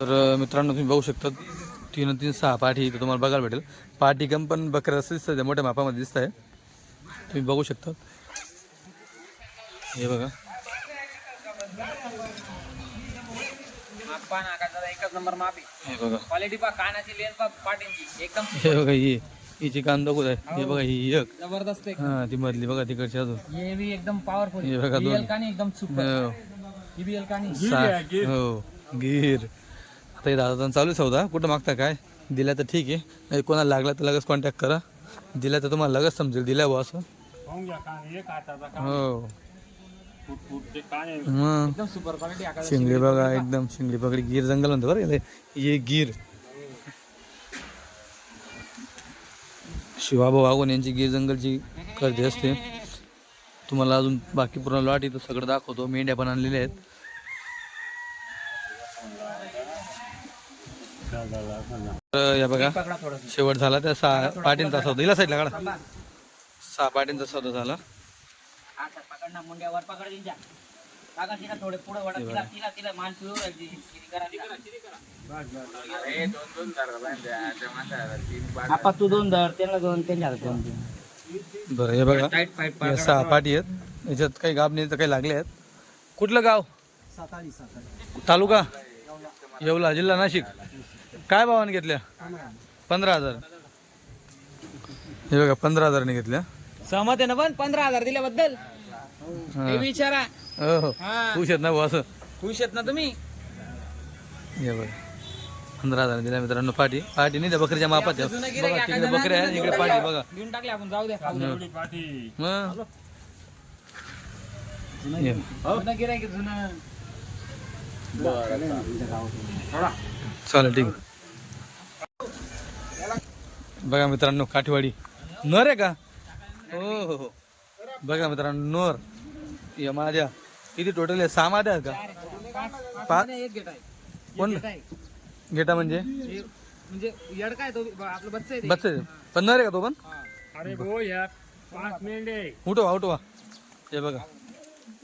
तर मित्रांनो तुम्ही बघू शकता तीन तीन सहा पाठी इथं तुम्हाला बघायला भेटेल. पाठी गम पण बकऱ्या असं दिसतं मोठ्या मापामध्ये दिसत आहे तुम्ही बघू शकता. हे बघा. हे बघा. क्वालिटी पहा कानाची लेन पहा पाटींची एकदम हे बघा ही हिची कान दाखवत आहे हे बघा ही एक. जबरदस्त हा ती मधली बघा तिकडची अजून. हे बी एकदम पॉवरफुल हे बघा दोन. एकदम सुपर हो. ही हो. गिर. आता हे दादा चालू आहे सौदा. कुठं मागता काय? दिला तर ठीक आहे. नाही कोणाला लागला तर लगेच कॉन्टॅक्ट करा. दिला तर तुम्हाला लगेच समजेल. दिल्या बुवा असं. हो. मग. एकदम सुपर क्वालिटी आकाश शिंगडी बघा एकदम शिंगडी पगडी. गिर जंगल म्हणतो बरं का ते. हे गिर. शिवाभाऊ वागून यांची गिर जंगलची गर्दी असते. तुम्हाला अजून बाकी पूर्ण लॉट इथं सगळं दाखवतो. मेंढ्या पण आणलेल्या आहेत. तर या बघा पकडा थोडं शेवट झाला त्या सहा पाटींचा सौदा. दिला साईडला काढा. सहा पाटींचा सौदा झाला. हा. आपा तू दोन धर त्याला दोन त्यांच्या हातात दोन दे. बरं हे बघा. सहा पाटी आहेत. याच्यात काही गाब नाही तर काही लागले आहेत. कुठलं गाव? सातारी सातारी. तालुका? येवला जिल्हा नाशिक. काय भावाने घेतल्या? पंधरा हजार. हे बघा पंधरा हजाराने घेतल्या. सहमत आहे ना पण? पंधरा हजार दिल्याबद्दल? हा. विचारा. हो हो. हा. खुश आहेत ना भाऊ असं? खुश आहेत ना तुम्ही? हे बघा. पंधरा हजार दिल्या मित्रांनो पाटी पाटी नाही त्या बकरीच्या मापात आहे. जुनं गिऱ्हाईक बघा तिकडे एखादं बकरी आहे इकडे पाटी बघा. घेऊन टाकले आपण जाऊ द्या. मग? हे. जुनं गिऱ्हाईक आहे, जुनं. चालेल. ठीक. आहे. बघा मित्रांनो काठीवाडी. नर आहे का? हो हो हो. बघा मित्रांनो नर. या माझ्या. किती टोटल आहे? सहा माझ्या आहेत का? पाच? एक गेट आहे. कोण? गेट आहे. गेटा म्हणजे? म्हणजे येडका आहे तो? आपलं बच्चा आहे ते. बच्चे पण नर आहे का तो पण? हा. अरे भो या पाच मेंढे उठवा उठवा. हे बघा.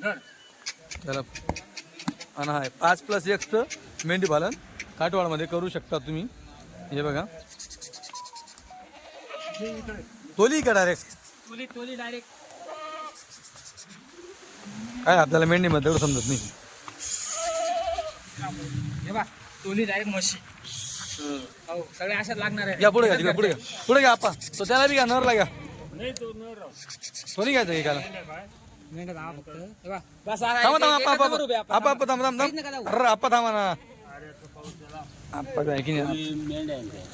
त्याला आणि हाय पाच प्लस एकचं मेंढी पालन काठवाडमध्ये करू शकता तुम्ही. हे बघा. तोली का डायरेक्ट टोली टोली डायरेक्ट काय आपल्याला मेंढीमध्ये एवढं समजत नाही. हे बा डायरेक्ट म्हशी. हो सगळे अशाच लागणार आहे. या पुढे घ्या पुढे घ्या. पुढे घ्या आपा. तो त्याला बी घ्या नरला घ्या. नाही तो घ्यायचं एकाला. हे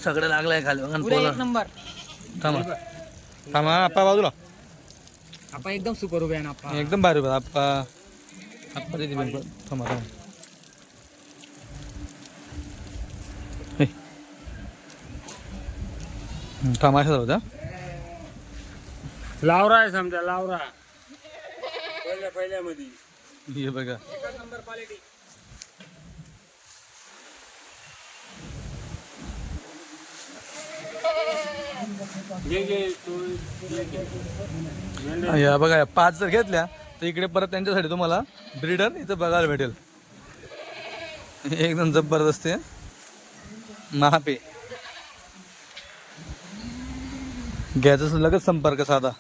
सगळं लागलंय खाली नंबर. थांबा. थांबा आपा बाजूला. आपण एकदम सुपर उभे आहे ना एकदम भारी बघा आप्पा आप्पा थांबा थांबा. होता लावरा आहे समजा लावरा. पहिल्या पहिल्या मध्ये हे बघा. एकच नंबर क्वालिटी या बघा या पाच जर घेतल्या तर इकडे परत त्यांच्यासाठी तुम्हाला ब्रीडर इथं बघायला भेटेल. एकदम जबरदस्त आहे. महापे. घ्यायचं लगेच संपर्क साधा.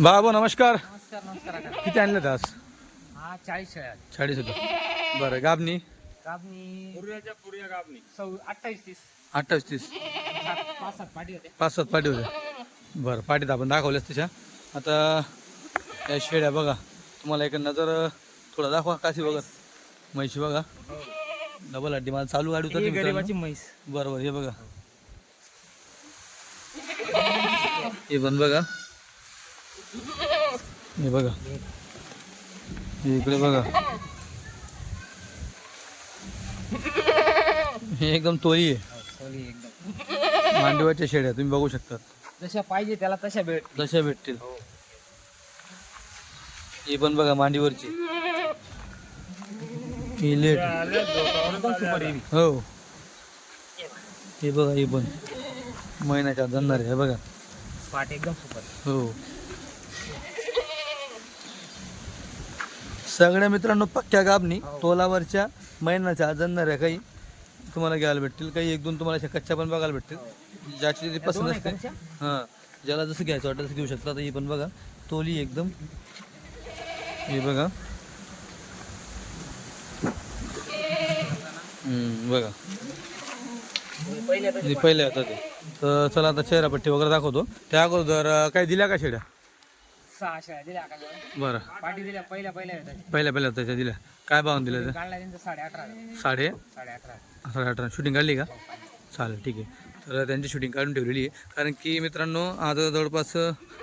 बाबू नमस्कार. नमस्कार नमस्कार काका. किती आणले आज? हा चाळीस चाळीस होतं. बरं पुऱ्या गाबणी सौ अठ्ठावीस तीस. अठ्ठावीस तीस. पाच सात पाठी होते. होत्या बरं पाटीत आपण दाखवल्यास तशा. आता या शेळ्या बघा. तुम्हाला एक नजर थोडा दाखवा. काशी बघत म्हैशी बघा. डबल हड्डी. मला चालू गाडी ही मित्रांनो. म्हैस. बरोबर हे बघा. हे पण बघा. हे बघा. हे इकडे बघा. हे एकदम तोरी आहे. सगळी एकदम. मांडवाच्या शेड्या तुम्ही बघू शकता. जशा पाहिजे त्याला तशा भेट. जशा भेटतील. ही. पण बघा मांडीवरची. ही लेट हो हे. बघा ही पण. महिन्याच्या जाणार आहे हे बघा. पाट एकदम सुपर. हो. सगळ्या मित्रांनो पक्क्या गाबनी तोलावरच्या महिन्याच्या आज जाणार काही तुम्हाला घ्यायला भेटतील. काही एक दोन तुम्हाला अशा कच्च्या पण बघायला भेटतील. ज्याची जी पसंत असते? हां ज्याला जसं घ्यायचं वाटतं तसं घेऊ शकता. आता ही पण बघा. तोली एकदम. हे बघा. बघा. पहिले हे पहिले आता ते तर चला आता चेहरापट्टी वगैरे दाखवतो. त्या अगोदर काही दिल्या का शेड्या? सहा दिल्या बरं. पाठी दिल्या पहिल्या पहिल्या होत्या पहिल्या पहिल्या त्याच्या दिल्या. काय भावून काढला त्यांचं साडे अठरा साडे? साडे अठरा साडे अठरा शूटिंग काढली का? चालेल ठीक आहे. तर त्यांची शूटिंग काढून ठेवलेली आहे. कारण की मित्रांनो आज जवळपास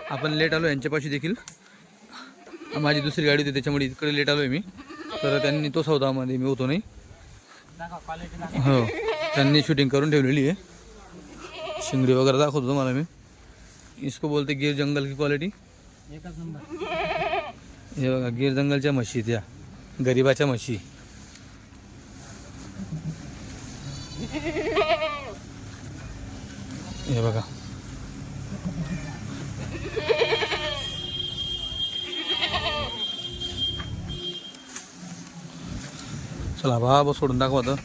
आपण लेट आलो यांच्यापाशी देखील माझी दुसरी गाडी होती त्याच्यामुळे इकडे लेट आलो आहे मी. तर त्यांनी तो सौदामध्ये मी होतो नाही. हो. त्यांनी शूटिंग करून ठेवलेली आहे. शिंगडी वगैरे दाखवतो तुम्हाला मी. इसको बोलते गिर जंगल की क्वालिटी हे बघा गिर जंगलच्या म्हशी त्या. गरिबाच्या म्हशी. हे बघा. चला बाबा सोडून दाखवा आता.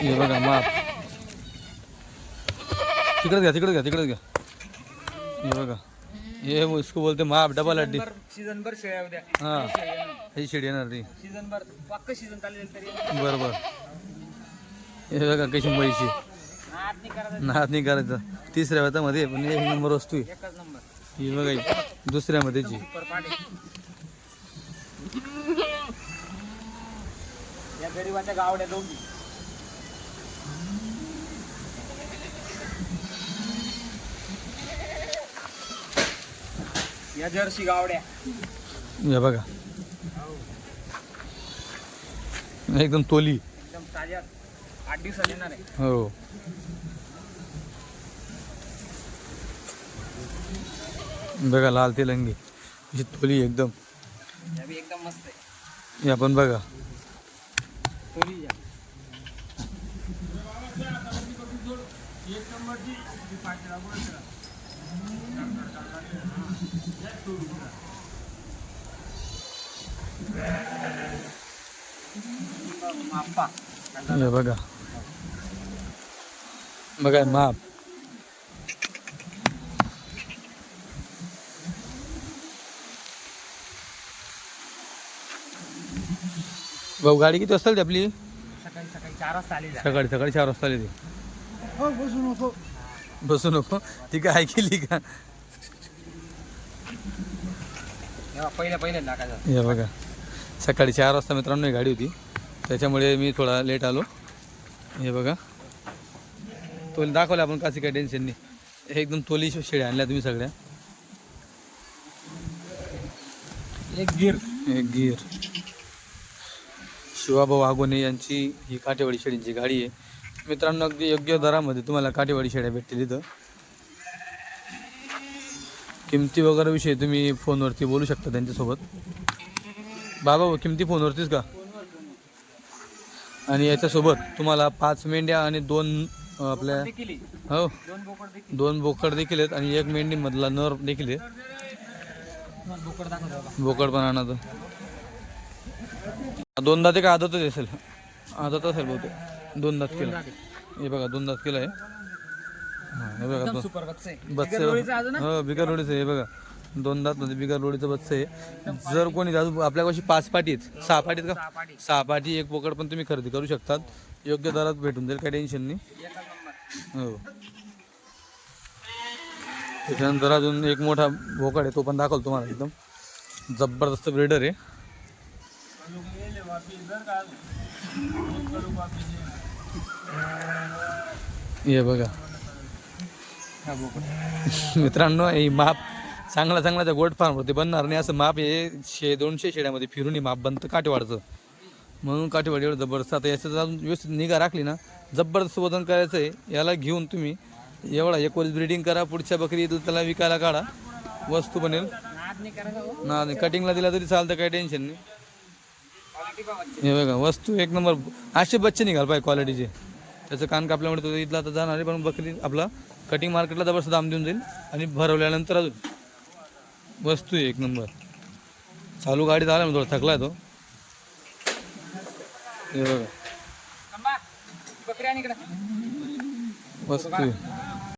हे बघा माप तिकडे घ्या तिकडे घ्या तिकडे घ्या. हे बघा. मग इसको बोलते माप डबल अड्डी सीझन भर शेळ्या उद्या हा ही शेड येणार ती. सीझन भर पक्क सीझन चालेल तरी. बरोबर. हे बघा कशी म्हैशी. हात नाही करायचं. तिसऱ्या वेतामध्ये पण एक नंबर वस्तू आहे एकच नंबर. ही बघा ही दुसऱ्यामध्येची सुपर पाठी या गरीबाच्या गावड्या दोघी. या जर्सी गावड्या. हे बघा. एकदम तोली. एकदम ताज्या आठ दिवसात येणार आहे. हो. बघा लाल तेलंगी. अशी तोली एकदम. या बी एकदम मस्त आहे. हे आपण बघा. थोडी या. माप्पा हे बघा. बघा माप. भाऊ गाडी किती वाजता आपली? सकाळी सकाळी चार वाजता आली. सकाळी सकाळी चार वाजता आली ती बसू नको. ती काय ऐकली का? पहिल्या पहिल्या हे बघा. सकाळी चार वाजता मित्रांनो ही गाडी होती. त्याच्यामुळे मी थोडा लेट आलो. हे बघा. तो दाखवलं आपण कासी काय टेन्शन नाही. एकदम तोली शेळ्या आणल्या तुम्ही सगळ्या. एक गिर एक गिर शिवाभाऊ आगोने यांची ही काटेवाडी शेळींची गाडी आहे. मित्रांनो अगदी योग्य दरामध्ये तुम्हाला काटेवाडी शेळ्या भेटतील इथं. किमती वगैरे विषयी तुम्ही फोनवरती बोलू शकता त्यांच्यासोबत. बाबा हो, किमती फोनवरतीच का? आणि याच्यासोबत तुम्हाला पाच मेंढ्या आणि दोन आपल्या हो. दोन बोकड देखील आहेत आणि एक मेंढीमधला नर देखील आहे. बोकड पण आणत दोनदा ते का आदतच असेल? आदत असेल बहुतेक. दोन दात केलं. हे बघा दोन दात केलं आहे. हा, हे बघा दोन- सुपर आहे. बिगर लोळीचं अजून? ना? हो बिगर लोडीचं हे बघा. दोन दात मध्ये बिगर लोडीचं बच्च आहे. जर कोणी अजून आपल्यापाशी पाच पाटी आहेत. सहा पाटीत का? सहा पाटी. सहा पाटी एक बोकड पण तुम्ही खरेदी करू शकतात. योग्य दरात भेटून जाईल काही टेन्शन नाही. नंबर हो. त्याच्यानंतर अजून एक मोठा भोकड आहे तो पण दाखवतो तुम्हाला एकदम. जबरदस्त ब्रेडर आहे. हे बघा. हा मित्रांनो हे माप चांगला चांगला त्या गोट फार्मवरती बनणार नाही. असं माप हे शे दोनशे शेड्यामध्ये फिरून हे माप बनतं काटेवाडचं म्हणून काटेवाडी एवढं जबरदस्त. आता याच्यात अजून व्यवस्थित निगा राखली ना जबरदस्त वजन करायचं आहे. याला घेऊन तुम्ही एवढा एक वर्ष ब्रिडिंग करा. पुढच्या बकरी त्याला विकायला काढा. वस्तू बनेल. हो? ना कटिंगला दिला तरी चालतं काही टेन्शन नाही. हे बघा वस्तू एक नंबर. असे बच्चे निघाल पाहिजे क्वालिटीचे त्याचं कान कापल्यामुळे तो इथला तर जाणार आहे पण बकरी आपला कटिंग मार्केटला जबरदस्त दाम देऊन जाईल आणि भरवल्यानंतर अजून. वस्तू आहे एक नंबर. चालू गाडीत आला ना थोडा थकला तो. हे बघा. वस्तू. आहे